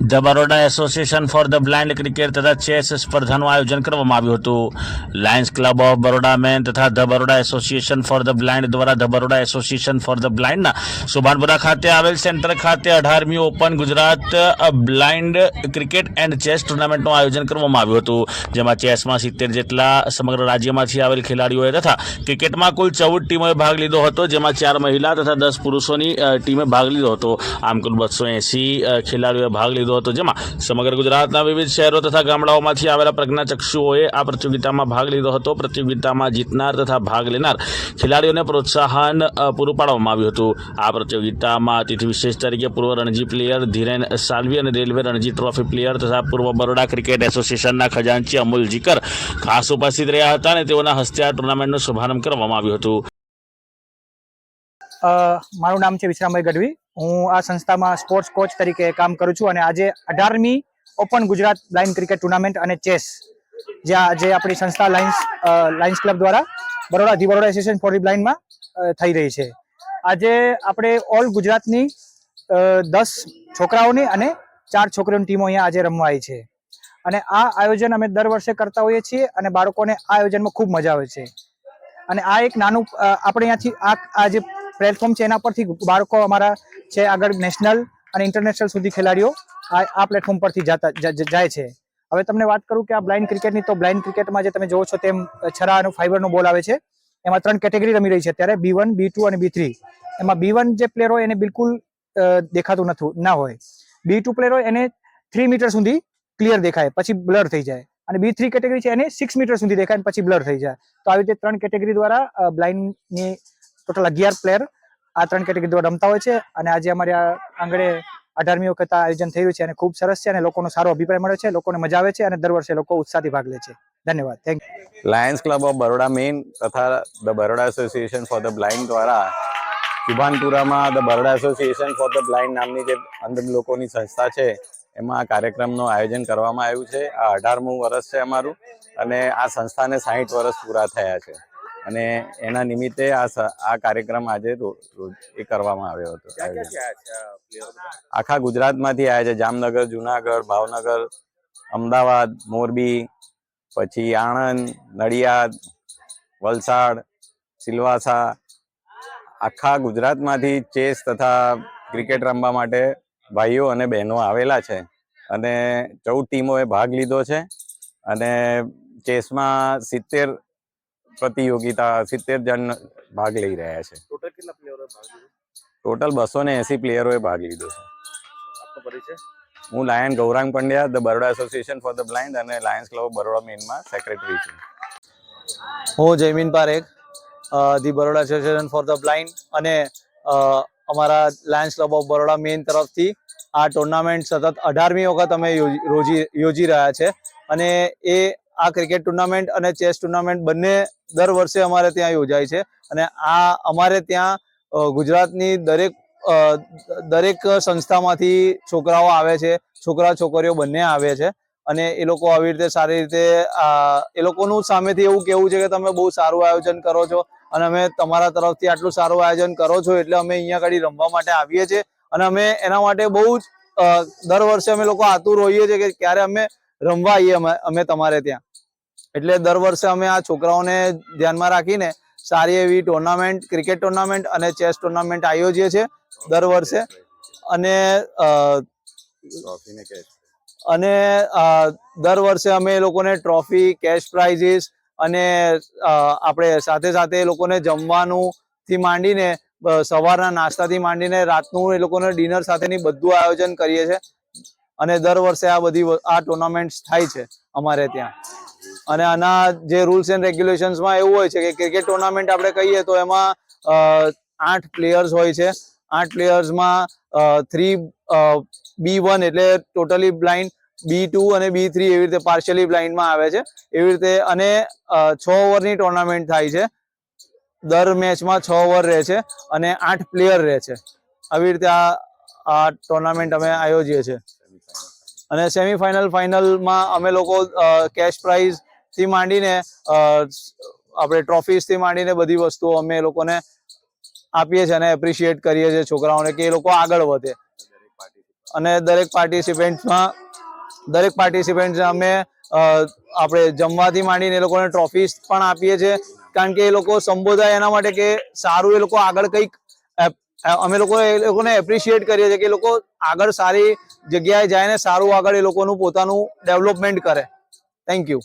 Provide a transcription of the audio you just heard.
The Baroda association for the blind cricket તથા chess સ્પર્ધાનું આયોજન કરવામાં આવ્યું હતું. Lions club of Baroda main તથા the Baroda association for the blind દ્વારા the Baroda association for the બ્લાઇન્ડના Subhanpura ખાતે આવેલ સેન્ટર ખાતે અઢારમી open Gujarat blind cricket and chess ટુર્નામેન્ટનું આયોજન કરવામાં આવ્યું હતું. જેમાં ચેસમાં સિત્તેર જેટલા સમગ્ર રાજ્યમાંથી આવેલ ખેલાડીઓએ તથા ક્રિકેટમાં કુલ ચૌદ ટીમોએ ભાગ લીધો હતો. જેમાં ચાર મહિલા તથા દસ પુરુષોની ટીમે ભાગ લીધો હતો. આમ કુલ બસો એંસી ખેલાડીઓએ ભાગ લીધો હતો. જેમાં સમગ્ર ગુજરાતના વિવિધ શહેરો તથા ગામડાઓમાંથી આવેલા પ્રજ્ઞાચક્ષુઓએ આ પ્રતિયોગિતામાં ભાગ લીધો હતો. પ્રતિયોગિતામાં જીતનાર તથા ભાગ લેનાર ખેલાડીઓને પ્રોત્સાહન પૂરું પાડવામાં આવ્યું હતું. આ પ્રતિયોગિતામાં અતિથિ વિશેષ તરીકે પૂર્વ રણજી પ્લેયર ધીરેન સાલ્વી અને રેલવે રણજી ટ્રોફી પ્લેયર તથા પૂર્વ બરોડા ક્રિકેટ એસોસિએશનના ખજાનચી અમૂલ જીકર ખાસ ઉપસ્થિત રહ્યા હતા અને તેઓના હસ્તે આ ટુર્નામેન્ટનો શુભારંભ કરવામાં આવ્યું હતું. મારું નામ છે વિશ્રામભાઈ ગઢવી. હું આ સંસ્થામાં સ્પોર્ટ્સ કોચ તરીકે કામ કરું છું અને આજે અઢારમી open Gujarat blind cricket tournament અને ચેસ જ્યાં જે આપણી સંસ્થા લાઇન્સ લાયન્સ ક્લબ દ્વારા Baroda the Baroda association for બ્લાઇન્ડમાં થઈ રહી છે. આજે આપણે ઓલ ગુજરાતની દસ છોકરાઓની અને ચાર છોકરીઓની ટીમો અહીંયા આજે રમવા આવી છે. અને આ આયોજન અમે દર વર્ષે કરતા હોઈએ છીએ અને બાળકોને આ આયોજનમાં ખૂબ મજા આવે છે. અને આ એક નાનું આપણે અહીંયાથી આ જે પ્લેટફોર્મ છે એના પરથી બાળકો અમારા છે આગળ નેશનલ અને ઇન્ટરનેશનલ સુધી ખેલાડીઓ આ પ્લેટફોર્મ પરથી જાતા જાય છે. હવે તમને વાત કરું કે આ બ્લાઇન્ડ ક્રિકેટની તો બ્લાઇન્ડ ક્રિકેટમાં જે તમે જોવો છો તેમ છરા અને ફાઈબરનો બોલ આવે છે. એમાં ત્રણ કેટેગરી રમી રહી છે અત્યારે બી વન બી ટુ અને બી થ્રી એમાં બી વન જે પ્લેયર હોય એને બિલકુલ દેખાતું નથી ના હોય. બી ટુ પ્લેયર હોય એને થ્રી મીટર સુધી ક્લિયર દેખાય, પછી બ્લર થઈ જાય. અને બી થ્રી કેટેગરી છે એને સિક્સ મીટર સુધી દેખાય પછી બ્લર થઈ જાય. તો આવી રીતે ત્રણ કેટેગરી દ્વારા બ્લાઇન્ડની ટોટલ અગિયાર પ્લેયર આ ત્રણ કેટેગરી દ્વારા રમતા હોય છે અને આજે અમારે આ આંગણે અઢારમી વખત આયોજન થયું છે અને ખૂબ સરસ છે અને લોકોનો સારો અભિપ્રાય મળે છે, લોકોને મજા આવે છે અને દર વર્ષે લોકો ઉત્સાહથી ભાગ લે છે. ધન્યવાદ. Thank lions club of Baroda main તથા the Baroda association for the blind દ્વારા શુભાનપુરામાં the Baroda association for the blind નામની જે અંધ લોકોની સંસ્થા છે, એમાં આ કાર્યક્રમનું આયોજન કરવામાં આવ્યું છે. આ અઢારમું વર્ષ છે અમારું અને આ સંસ્થાને સાહીઠ વર્ષ પૂરા થયા છે. અને એના નિમિત્તે આ આ કાર્યક્રમ આજે એ કરવામાં આવ્યો હતો. આખા ગુજરાતમાંથી આવ્યા છે. જામનગર જુનાગઢ ભાવનગર અમદાવાદ મોરબી પછી આણંદ નડિયાદ વલસાડ સિલવાસા આખા ગુજરાતમાંથી ચેસ તથા ક્રિકેટ રમવા માટે ભાઈઓ અને બહેનો આવેલા છે. અને ચૌદ ટીમોએ ભાગ લીધો છે. અને ચેસમાં સિત્તેર પ્રતિયોગિતા સિત્તેર જણ ભાગ લઈ રહ્યા છે. ટોટલ કેટલા પ્લેયરો ભાગ લીધો? ટોટલ બસો ને એસી પ્લેયરોએ ભાગ લીધો છે. આપનો પરિચય? હું lion Gaurang Pandya the Baroda association for the blind અને લાયન્સ ક્લબ બરોડા મેઇનમાં સેક્રેટરી છું. હું Jaymin Parekh the Baroda association for the blind અને અમારા lions club of Baroda main તરફથી આ ટુર્નામેન્ટ સતત અઢારમી વખત અમે યોજી યોજી રહ્યા છે. અને એ આ ક્રિકેટ ટુર્નામેન્ટ અને ચેસ ટુર્નામેન્ટ બંને દર વર્ષે અમારે ત્યાં યોજાય છે. અને આ અમારે ત્યાં ગુજરાતની દરેક દરેક સંસ્થામાંથી છોકરાઓ આવે છે. છોકરા છોકરીઓ બંને આવે છે. અને એ લોકો આવી રીતે સારી રીતે એ લોકોનું સામેથી એવું કેવું છે કે તમે બહુ સારું આયોજન કરો છો અને અમે તમારા તરફથી આટલું સારું આયોજન કરો છો એટલે અમે અહીંયા આગળ રમવા માટે આવીએ છીએ. અને અમે એના માટે બહુ જ દર વર્ષે અમે લોકો આતુર હોઈએ છીએ કે ક્યારે અમે રમવા આવીએ અમે અમે તમારે ત્યાં. એટલે દર વર્ષે અમે આ છોકરાઓને ધ્યાનમાં રાખીને સારી એવી ટુર્નામેન્ટ ક્રિકેટ ટુર્નામેન્ટ અને ચેસ ટુર્નામેન્ટ આયોજીએ છીએ દર વર્ષે. અને અને દર વર્ષે અમે એ લોકોને ટ્રોફી કેશ પ્રાઇઝીસ અને આપણે સાથે સાથે એ લોકોને જમવાનું થી માંડીને સવારના નાસ્તાથી માંડીને રાતનું એ લોકોને ડિનર સાથેની બધું આયોજન કરીએ છીએ અને દર વર્ષે આ બધી આ ટુર્નામેન્ટ થાય છે અમારે ત્યાં. અને આના જે રૂલ્સ એન્ડ રેગ્યુલેશન્સમાં એવું હોય છે કે ક્રિકેટ ટુર્નામેન્ટ આપણે કહીએ તો એમાં આઠ પ્લેયર્સ હોય છે. આઠ પ્લેયર્સમાં થ્રી બી વન એટલે ટોટલી બ્લાઇન્ડ બી ટુ અને બી થ્રી એવી રીતે પાર્શિયલી બ્લાઇન્ડમાં આવે છે. એવી રીતે અને છ ઓવરની ટુર્નામેન્ટ થાય છે. દર મેચમાં છ ઓવર રહે છે અને આઠ પ્લેયર રહે છે. આવી રીતે આ આ ટુર્નામેન્ટ અમે આયોજીએ છીએ અને સેમીફાઇનલ ફાઇનલમાં અમે લોકો કેશ પ્રાઇઝથી માંડીને આપણે ટ્રોફીઝથી માંડીને બધી વસ્તુઓ અમે લોકોને આપીએ છીએ અને એપ્રિશિએટ કરીએ છીએ છોકરાઓને કે એ લોકો આગળ વધે. અને દરેક પાર્ટિસિપેન્ટ્સમાં દરેક પાર્ટિસિપેન્ટને અમે આપણે જમવાથી માંડીને એ લોકોને ટ્રોફીઝ પણ આપીએ છીએ. કારણ કે એ લોકો સંબોધાય એના માટે કે સારું એ લોકો આગળ કંઈક અમે લોકો એ લોકોને એપ્રિશિએટ કરીએ છીએ કે લોકો આગળ સારી જગ્યાએ જાય ને સારું આગળ એ લોકોનું પોતાનું ડેવલપમેન્ટ કરે. Thank you